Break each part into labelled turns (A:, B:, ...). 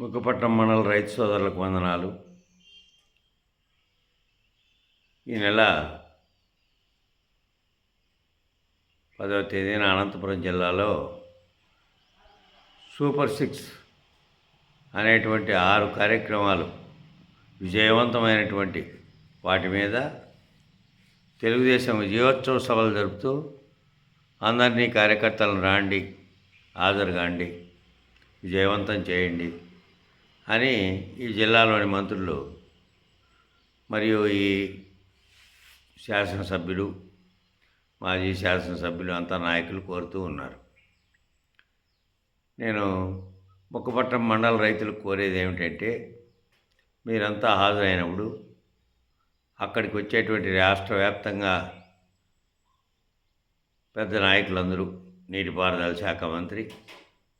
A: ముక్కుపట్నం మండల రైతు సోదరులకు వందనాలు. ఈ నెల పదవ తేదీన అనంతపురం జిల్లాలో సూపర్ సిక్స్ అనేటువంటి ఆరు కార్యక్రమాలు విజయవంతమైనటువంటి వాటి మీద తెలుగుదేశం విజయోత్సవ సభలు జరుపుతూ అందరినీ కార్యకర్తలను రాండి హాజరు కాండి విజయవంతం చేయండి. అని ఈ జిల్లాలోని మంత్రులు మరియు ఈ శాసనసభ్యులు మాజీ శాసనసభ్యులు అంతా నాయకులు కోరుతూ ఉన్నారు. నేను ముక్కపట్నం మండల రైతులకు కోరేది ఏమిటంటే మీరంతా హాజరైనప్పుడు అక్కడికి వచ్చేటువంటి రాష్ట్ర వ్యాప్తంగా పెద్ద నాయకులందరూ నీటిపారుదల శాఖ మంత్రి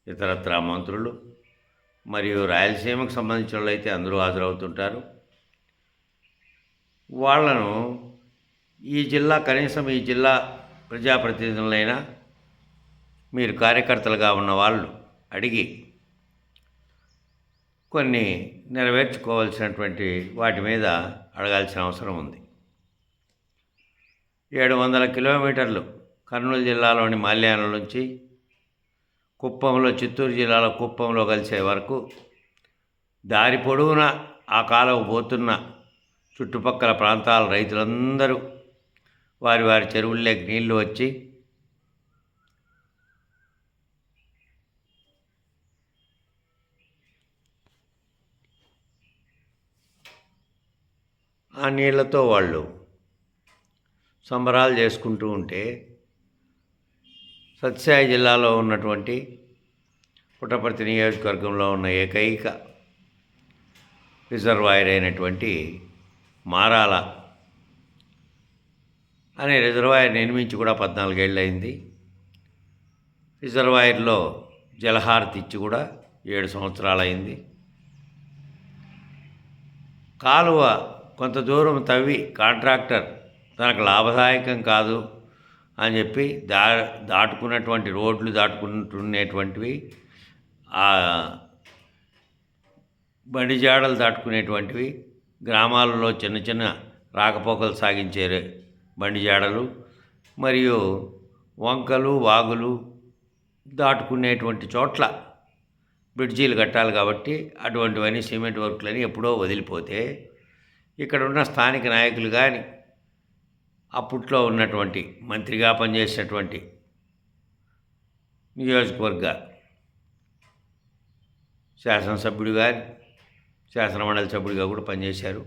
A: ఇతరత్ర మంత్రులు మరియు రాయలసీమకు సంబంధించిన వాళ్ళు అయితే అందరూ హాజరవుతుంటారు. వాళ్ళను ఈ జిల్లా కనీసం ఈ జిల్లా ప్రజాప్రతినిధులైనా మీరు కార్యకర్తలుగా ఉన్న వాళ్ళు అడిగి కొన్ని నెరవేర్చుకోవాల్సినటువంటి వాటి మీద అడగాల్సిన అవసరం ఉంది. ఏడు వందల కిలోమీటర్లు కర్నూలు జిల్లాలోని మాల్యాల నుంచి కుప్పంలో చిత్తూరు జిల్లాలో కుప్పంలో కలిసే వరకు దారి పొడవునా ఆ కాలం పోతున్న చుట్టుపక్కల ప్రాంతాల రైతులందరూ వారి వారి చెరువుల్లోకి నీళ్ళు వచ్చి ఆ నీళ్ళతో వాళ్ళు సంబరాలు చేసుకుంటూ ఉంటే సత్సాయి జిల్లాలో ఉన్నటువంటి పుట్టపర్తి నియోజకవర్గంలో ఉన్న ఏకైక రిజర్వాయర్ అయినటువంటి మారాల అనే రిజర్వాయర్ నిర్మించి కూడా పద్నాలుగేళ్ళు అయింది రిజర్వాయర్లో జలహారతి ఇచ్చి కూడా ఏడు సంవత్సరాలు అయింది కాలువ కొంత దూరం తవ్వి కాంట్రాక్టర్ తనకు లాభదాయకం కాదు. అని చెప్పి దా దాటుకున్నటువంటి రోడ్లు దాటుకుంటున్నటువంటివి ఆ బండి జాడలు దాటుకునేటువంటివి గ్రామాలలో చిన్న చిన్న రాకపోకలు సాగించే బండి జాడలు మరియు వంకలు వాగులు దాటుకునేటువంటి చోట్ల బ్రిడ్జీలు కట్టాలి కాబట్టి అటువంటివన్నీ సిమెంట్ వర్క్లని ఎప్పుడో వదిలిపోతే ఇక్కడ ఉన్న స్థానిక నాయకులు కానీ అప్పట్లో ఉన్నటువంటి మంత్రిగా పనిచేసినటువంటి నియోజకవర్గ శాసనసభ్యుడు కానీ శాసనమండలి సభ్యుడిగా కూడా పనిచేశారు.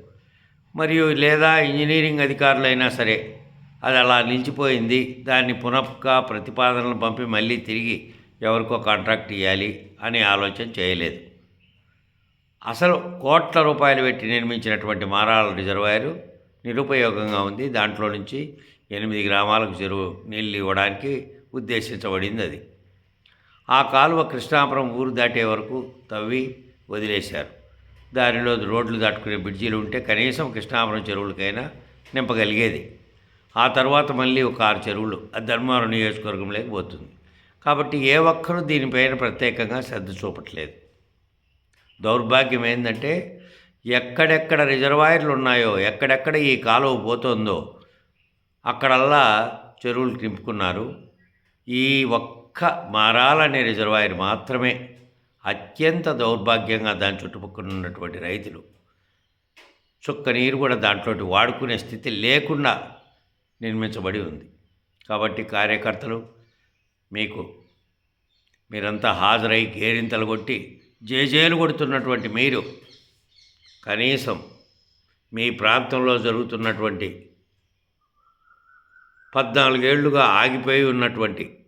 A: మరియు లేదా ఇంజనీరింగ్ అధికారులైనా సరే అది అలా నిలిచిపోయింది. దాన్ని పునః ప్రతిపాదనలు పంపి మళ్ళీ తిరిగి ఎవరికో కాంట్రాక్ట్ ఇవ్వాలి అని ఆలోచన చేయలేదు. అసలు కోట్ల రూపాయలు పెట్టి నిర్మించినటువంటి మారాల రిజర్వాయరు నిరుపయోగంగా ఉంది. దాంట్లో నుంచి ఎనిమిది గ్రామాలకు చెరువు నీళ్ళు ఇవ్వడానికి ఉద్దేశించబడింది అది. ఆ కాలువ కృష్ణాపురం ఊరు దాటే వరకు తవ్వి వదిలేశారు. దానిలో రోడ్లు దాటుకునే బ్రిడ్జీలు ఉంటే కనీసం కృష్ణాపురం చెరువులకైనా నింపగలిగేది. ఆ తర్వాత మళ్ళీ ఒక ఆరు చెరువులు అది ధర్మవరం నియోజకవర్గంలోకి పోతుంది. కాబట్టి ఏ ఒక్కరూ దీనిపైన ప్రత్యేకంగా శ్రద్ధ చూపట్లేదు. దౌర్భాగ్యం ఏంటంటే ఎక్కడెక్కడ రిజర్వాయర్లు ఉన్నాయో ఎక్కడెక్కడ ఈ కాలువ పోతుందో అక్కడల్లా చెరువులు నింపుకున్నారు ఈ ఒక్క మారాలనే రిజర్వాయర్ మాత్రమే అత్యంత దౌర్భాగ్యంగా దాని చుట్టుపక్కల ఉన్నటువంటి రైతులు. చుక్క నీరు కూడా దాంట్లో వాడుకునే స్థితి లేకుండా నిర్మించబడి ఉంది. కాబట్టి కార్యకర్తలు మీకు మీరంతా హాజరై గేరింతలు కొట్టి జేజేలు కొడుతున్నటువంటి మీరు కనీసం మీ ప్రాంతంలో జరుగుతున్నటువంటి పద్నాలుగేళ్ళుగా ఆగిపోయి ఉన్నటువంటి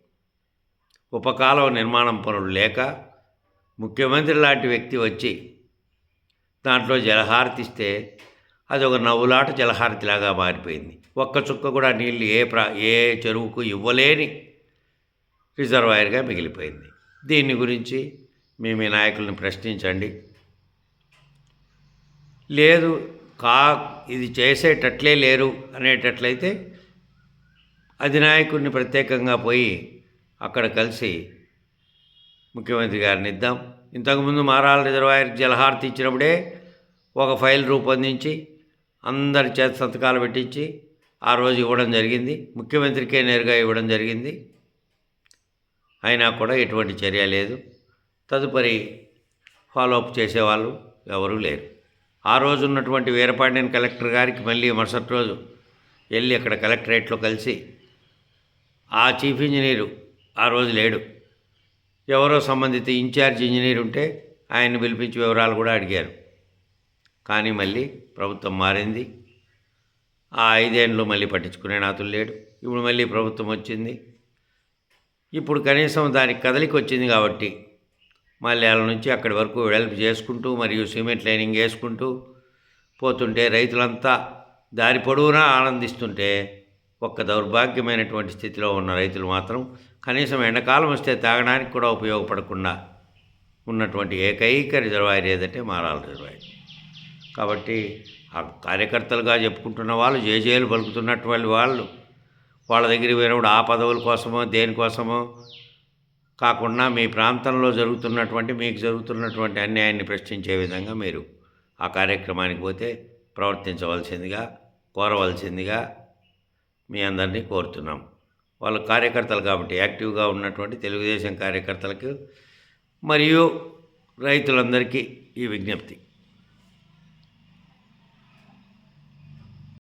A: ఉపకాలం నిర్మాణం పనులు లేక ముఖ్యమంత్రి లాంటి వ్యక్తి వచ్చి దాంట్లో జలహారతిస్తే అది ఒక నవ్వులాట జలహారతిలాగా మారిపోయింది. ఒక్క చుక్క కూడా నీళ్ళు ఏ ప్రా ఏ చెరువుకు ఇవ్వలేని రిజర్వాయర్గా మిగిలిపోయింది. దీని గురించి మీ మీ నాయకులను ప్రశ్నించండి. లేదు కా ఇది చేసేటట్లే లేరు అనేటట్లయితే అధినాయకుడిని ప్రత్యేకంగా పోయి అక్కడ కలిసి ముఖ్యమంత్రి గారిని ఇద్దాం. ఇంతకుముందు మారాల రిజర్వాయర్ జలహారతి ఇచ్చినప్పుడే ఒక ఫైల్ రూపొందించి అందరి చేత సంతకాలు పెట్టించి ఆ రోజు ఇవ్వడం జరిగింది. ముఖ్యమంత్రికే నేరుగా ఇవ్వడం జరిగింది. అయినా కూడా ఎటువంటి చర్య లేదు. తదుపరి ఫాలోఅప్ చేసేవాళ్ళు ఎవరూ లేరు. ఆ రోజు ఉన్నటువంటి వీరపాండ్యన్ కలెక్టర్ గారికి మళ్ళీ మరుసటి రోజు వెళ్ళి అక్కడ కలెక్టరేట్లో కలిసి ఆ చీఫ్ ఇంజనీరు ఆ రోజు లేడు. ఎవరో సంబంధిత ఇన్ఛార్జ్ ఇంజనీర్ ఉంటే ఆయన్ని పిలిపించి వివరాలు కూడా అడిగారు. కానీ మళ్ళీ ప్రభుత్వం మారింది. ఆ ఐదేండ్లు మళ్ళీ పట్టించుకునే నాతులు లేడు. ఇప్పుడు మళ్ళీ ప్రభుత్వం వచ్చింది. ఇప్పుడు కనీసం దానికి కదలికి వచ్చింది కాబట్టి మళ్ళీ వాళ్ళ నుంచి అక్కడి వరకు వెడల్పు చేసుకుంటూ మరియు సిమెంట్ లైనింగ్ వేసుకుంటూ పోతుంటే రైతులంతా దారి పొడవునా ఆనందిస్తుంటే ఒక్క దౌర్భాగ్యమైనటువంటి స్థితిలో ఉన్న రైతులు మాత్రం కనీసం ఎండాకాలం వస్తే తాగడానికి కూడా ఉపయోగపడకుండా ఉన్నటువంటి ఏకైక రిజర్వాయర్ ఏదంటే మారాల రిజర్వాయర్. కాబట్టి ఆ కార్యకర్తలుగా చెప్పుకుంటున్న వాళ్ళు జేజేలు పలుకుతున్నటువంటి వాళ్ళు వాళ్ళ దగ్గరికి పోయినప్పుడు ఆ పదవుల కోసమో దేనికోసమో కాకుండా మీ ప్రాంతంలో జరుగుతున్నటువంటి మీకు జరుగుతున్నటువంటి అన్యాయాన్ని ప్రశ్నించే విధంగా మీరు ఆ కార్యక్రమానికి పోతే ప్రవర్తించవలసిందిగా కోరవలసిందిగా మీ అందరినీ కోరుతున్నాం. వాళ్ళ కార్యకర్తలు కాబట్టి యాక్టివ్గా ఉన్నటువంటి తెలుగుదేశం కార్యకర్తలకు మరియు రైతులందరికీ ఈ విజ్ఞప్తి.